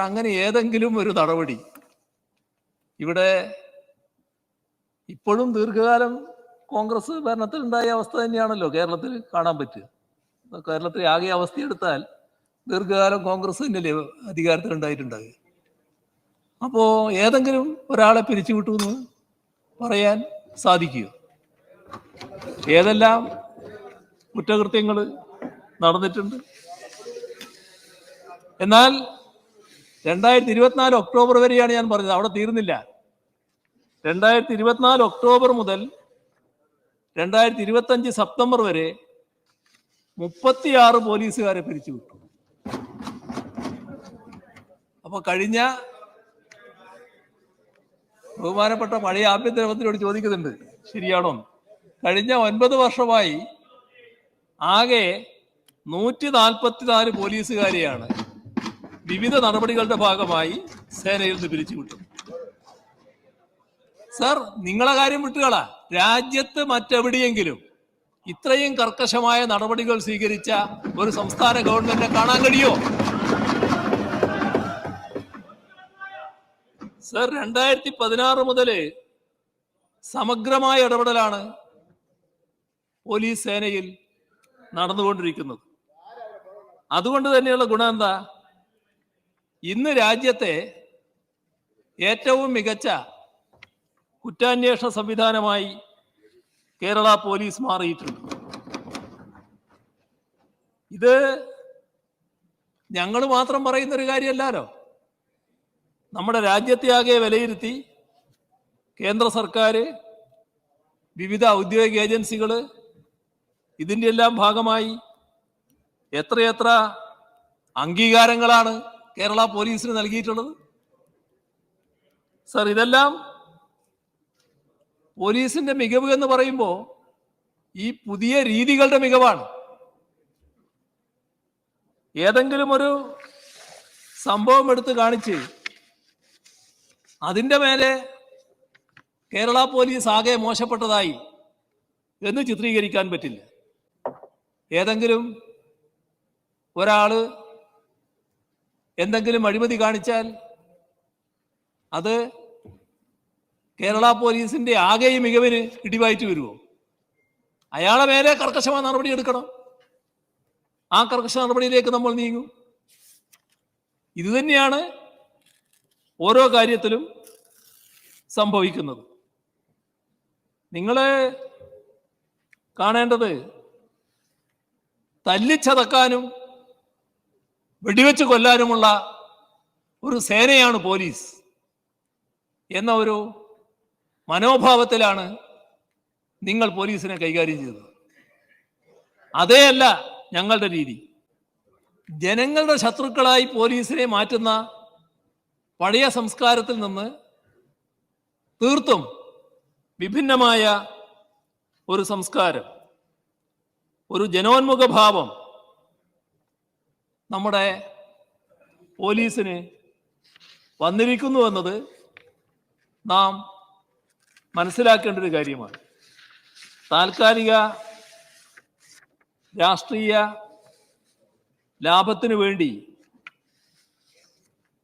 അങ്ങനെ ഏതെങ്കിലും ഒരു നടപടി. ഇവിടെ ഇപ്പോഴും ദീർഘകാലം കോൺഗ്രസ് ഭരണത്തിൽ ഉണ്ടായ അവസ്ഥ തന്നെയാണല്ലോ കേരളത്തിൽ കാണാൻ പറ്റുക. കേരളത്തിലെ ആകെ അവസ്ഥയെടുത്താൽ ദീർഘകാലം കോൺഗ്രസ് തന്നെയല്ലേ അധികാരത്തിൽ ഉണ്ടായിട്ടുണ്ടാകുക. അപ്പോൾ ഏതെങ്കിലും ഒരാളെ പിരിച്ചുവിട്ടു എന്ന് പറയാൻ സാധിക്കുക. ഏതെല്ലാം കുറ്റകൃത്യങ്ങൾ നടന്നിട്ടുണ്ട്. എന്നാൽ രണ്ടായിരത്തി ഇരുപത്തിനാല് ഒക്ടോബർ വരെയാണ് ഞാൻ പറഞ്ഞത്. അവിടെ തീർന്നില്ല. രണ്ടായിരത്തി ഇരുപത്തിനാല് ഒക്ടോബർ മുതൽ രണ്ടായിരത്തി ഇരുപത്തഞ്ച് സെപ്റ്റംബർ വരെ മുപ്പത്തിയാറ് പോലീസുകാരെ പിരിച്ചുവിട്ടു അപ്പൊ കഴിഞ്ഞ ബഹുമാനപ്പെട്ട പഴയ ആഭ്യന്തര മന്ത്രിയോട് ചോദിക്കുന്നുണ്ട്. ശരിയാണോ കഴിഞ്ഞ ഒൻപത് വർഷമായി ആകെ നൂറ്റി നാൽപ്പത്തിനാല് പോലീസുകാരെയാണ് വിവിധ നടപടികളുടെ ഭാഗമായി സേനയിൽ നിന്ന് പിരിച്ചുവിട്ടത് സർ നിങ്ങളെ കാര്യം വിട്ടുകളാ. രാജ്യത്ത് മറ്റെവിടെയെങ്കിലും ഇത്രയും കർക്കശമായ നടപടികൾ സ്വീകരിച്ച ഒരു സംസ്ഥാന ഗവൺമെന്റിനെ കാണാൻ കഴിയോ? സർ രണ്ടായിരത്തി പതിനാറ് മുതൽ സമഗ്രമായ ഇടപെടലാണ് പോലീസ് സേനയിൽ നടന്നുകൊണ്ടിരിക്കുന്നത്. അതുകൊണ്ട് തന്നെയുള്ള ഗുണം എന്താ? ഇന്ന് രാജ്യത്തെ ഏറ്റവും മികച്ച കുറ്റാന്വേഷണ സംവിധാനമായി കേരള പോലീസ് മാറിയിട്ടുണ്ട്. ഇത് ഞങ്ങൾ മാത്രം പറയുന്നൊരു കാര്യമല്ലല്ലോ. നമ്മുടെ രാജ്യത്തെ ആകെ വിലയിരുത്തി കേന്ദ്ര സർക്കാർ വിവിധ ഔദ്യോഗിക ഏജൻസികൾ ഇതിന്റെ എല്ലാം ഭാഗമായി എത്രയെത്ര അംഗീകാരങ്ങളാണ് കേരള പോലീസിന് നൽകിയിട്ടുള്ളത്? സർ ഇതെല്ലാം പോലീസിന്റെ മികവ് എന്ന് പറയുമ്പോൾ ഈ പുതിയ രീതികളുടെ മികവാണ്. ഏതെങ്കിലും ഒരു സംഭവം എടുത്ത് കാണിച്ച് അതിന്റെ മേലെ കേരള പോലീസ് ആകെ മോശപ്പെട്ടതായി എന്ന് ചിത്രീകരിക്കാൻ പറ്റില്ല. ഏതെങ്കിലും ഒരാൾ എന്തെങ്കിലും അഴിമതി കാണിച്ചാൽ അത് കേരള പോലീസിന്റെ ആകെ മികവിന് ഇടിവായിട്ട് വരുമോ? അയാളെ മേലെ കർക്കശമായ നടപടി എടുക്കണം. ആ കർക്കശ നടപടിയിലേക്ക് നമ്മൾ നീങ്ങും. ഇത് തന്നെയാണ് ഓരോ കാര്യത്തിലും സംഭവിക്കുന്നത്. നിങ്ങൾ കാണേണ്ടത് തല്ലിച്ചതക്കാനും വെടിവെച്ച് കൊല്ലാനുമുള്ള ഒരു സേനയാണ് പോലീസ്. എന്ന ഒരു മനോഭാവത്തിലാണ് നിങ്ങൾ പോലീസിനെ കൈകാര്യം ചെയ്തത്. അതേയല്ല ഞങ്ങളുടെ രീതി. ജനങ്ങളുടെ ശത്രുക്കളായി പോലീസിനെ മാറ്റുന്ന പഴയ സംസ്കാരത്തിൽ നിന്ന് തീർത്തും വിഭിന്നമായ ഒരു സംസ്കാരം ഒരു ജനോന്മുഖ ഭാവം നമ്മുടെ പോലീസിന് വന്നിരിക്കുന്നു എന്നത് നാം മനസ്സിലാക്കേണ്ട ഒരു കാര്യമാണ്. താൽക്കാലിക രാഷ്ട്രീയ ലാഭത്തിന് വേണ്ടി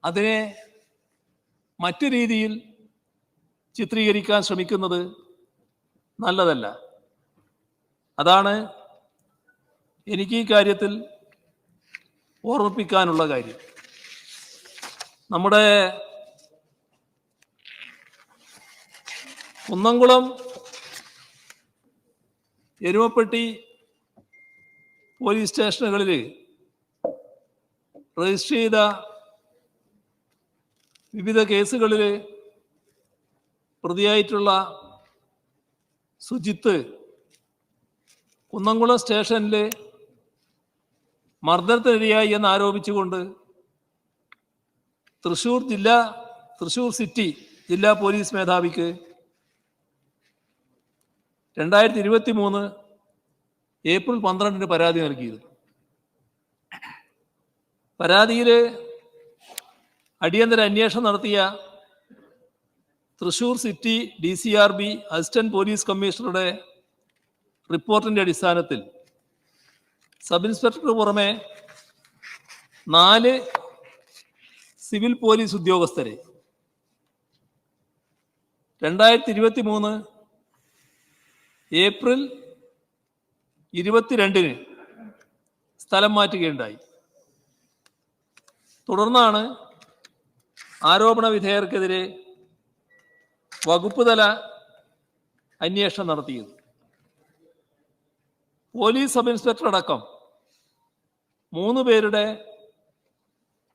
അതിനെ മറ്റു രീതിയിൽ ചിത്രീകരിക്കാൻ ശ്രമിക്കുന്നത് നല്ലതല്ല. അതാണ് എനിക്ക് ഈ കാര്യത്തിൽ ഓർമ്മിപ്പിക്കാനുള്ള കാര്യം. നമ്മുടെ കുന്നംകുളം എരുമപ്പെട്ടി പോലീസ് സ്റ്റേഷനുകളിൽ രജിസ്റ്റർ ചെയ്ത വിവിധ കേസുകളിൽ പ്രതിയായിട്ടുള്ള സുജിത്ത് കുന്നംകുളം സ്റ്റേഷനിൽ മർദ്ദനത്തിനിരയായി എന്ന് ആരോപിച്ചുകൊണ്ട് തൃശൂർ ജില്ലാ തൃശൂർ സിറ്റി ജില്ലാ പോലീസ് മേധാവിക്ക് രണ്ടായിരത്തി ഇരുപത്തി മൂന്ന് ഏപ്രിൽ പന്ത്രണ്ടിന് പരാതി നൽകിയിരുന്നു. പരാതിയിൽ അടിയന്തര അന്വേഷണം നടത്തിയ Thrissur city D C R B assistant police കമ്മീഷണറുടെ റിപ്പോർട്ടിന്റെ അടിസ്ഥാനത്തിൽ സബ് ഇൻസ്പെക്ടർക്ക് പുറമെ നാല് സിവിൽ പോലീസ് ഉദ്യോഗസ്ഥരെ. രണ്ടായിരത്തി ഇരുപത്തി മൂന്ന് ഏപ്രിൽ ഇരുപത്തിരണ്ടിന് സ്ഥലം മാറ്റുകയുണ്ടായി. തുടർന്നാണ് ആരോപണ വിധേയർക്കെതിരെ വകുപ്പ് തല അന്വേഷണം നടത്തിയത്. പോലീസ് സബ് ഇൻസ്പെക്ടർ അടക്കം മൂന്ന് പേരുടെ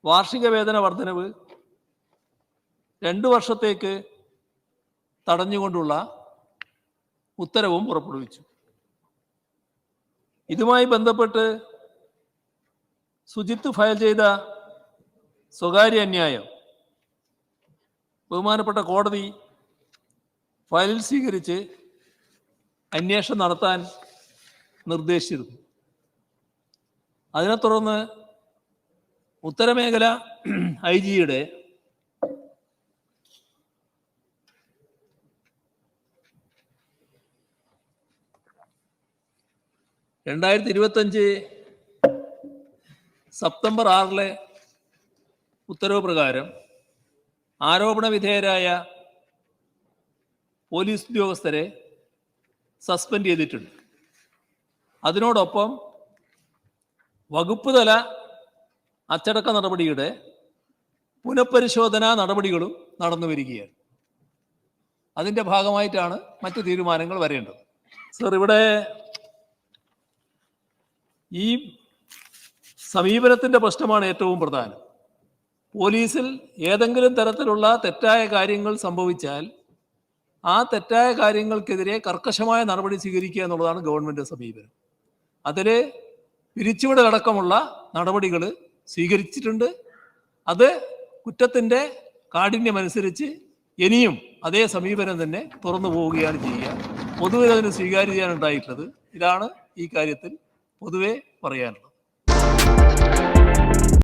വാർഷിക വേതന വർധനവ് രണ്ടു വർഷത്തേക്ക് തടഞ്ഞുകൊണ്ടുള്ള ഉത്തരവും പുറപ്പെടുവിച്ചു. ഇതുമായി ബന്ധപ്പെട്ട് സുജിത്ത് ഫയൽ ചെയ്ത സ്വകാര്യ അന്യായം ബഹുമാനപ്പെട്ട കോടതി ഫയൽ സ്വീകരിച്ച് അന്വേഷണം നടത്താൻ നിർദ്ദേശിച്ചിരുന്നു. അതിനെ തുടർന്ന് ഉത്തരമേഖല ഐ ജിയുടെ രണ്ടായിരത്തി ഇരുപത്തഞ്ച് സെപ്റ്റംബർ ആറിലെ ഉത്തരവ് പ്രകാരം ആരോപണ വിധേയരായ പോലീസ് ഉദ്യോഗസ്ഥരെ സസ്പെൻഡ് ചെയ്തിട്ടുണ്ട്. അതിനോടൊപ്പം വകുപ്പ് തല അച്ചടക്ക നടപടിയുടെ പുനഃപരിശോധനാ നടപടികളും നടന്നു വരികയാണ്. അതിന്റെ ഭാഗമായിട്ടാണ് മറ്റ് തീരുമാനങ്ങൾ വരേണ്ടത്. സർ ഇവിടെ ഈ സമീപനത്തിന്റെ പ്രശ്നമാണ് ഏറ്റവും പ്രധാനം. പോലീസിൽ ഏതെങ്കിലും തരത്തിലുള്ള തെറ്റായ കാര്യങ്ങൾ സംഭവിച്ചാൽ ആ തെറ്റായ കാര്യങ്ങൾക്കെതിരെ കർക്കശമായ നടപടി സ്വീകരിക്കുക എന്നുള്ളതാണ് ഗവൺമെന്റ് സമീപനം. അതിൽ പിരിച്ചുവിടലടക്കമുള്ള നടപടികൾ സ്വീകരിച്ചിട്ടുണ്ട്. അത് കുറ്റത്തിന്റെ കാഠിന്യമനുസരിച്ച് ഇനിയും അതേ സമീപനം തന്നെ തുറന്നു പോവുകയാണ് ചെയ്യുക. പൊതുവെ അതിന് സ്വീകാര്യതയാണ് ഉണ്ടായിട്ടുള്ളത്. ഇതാണ് ഈ കാര്യത്തിൽ പൊതുവെ പറയാനുള്ളത്.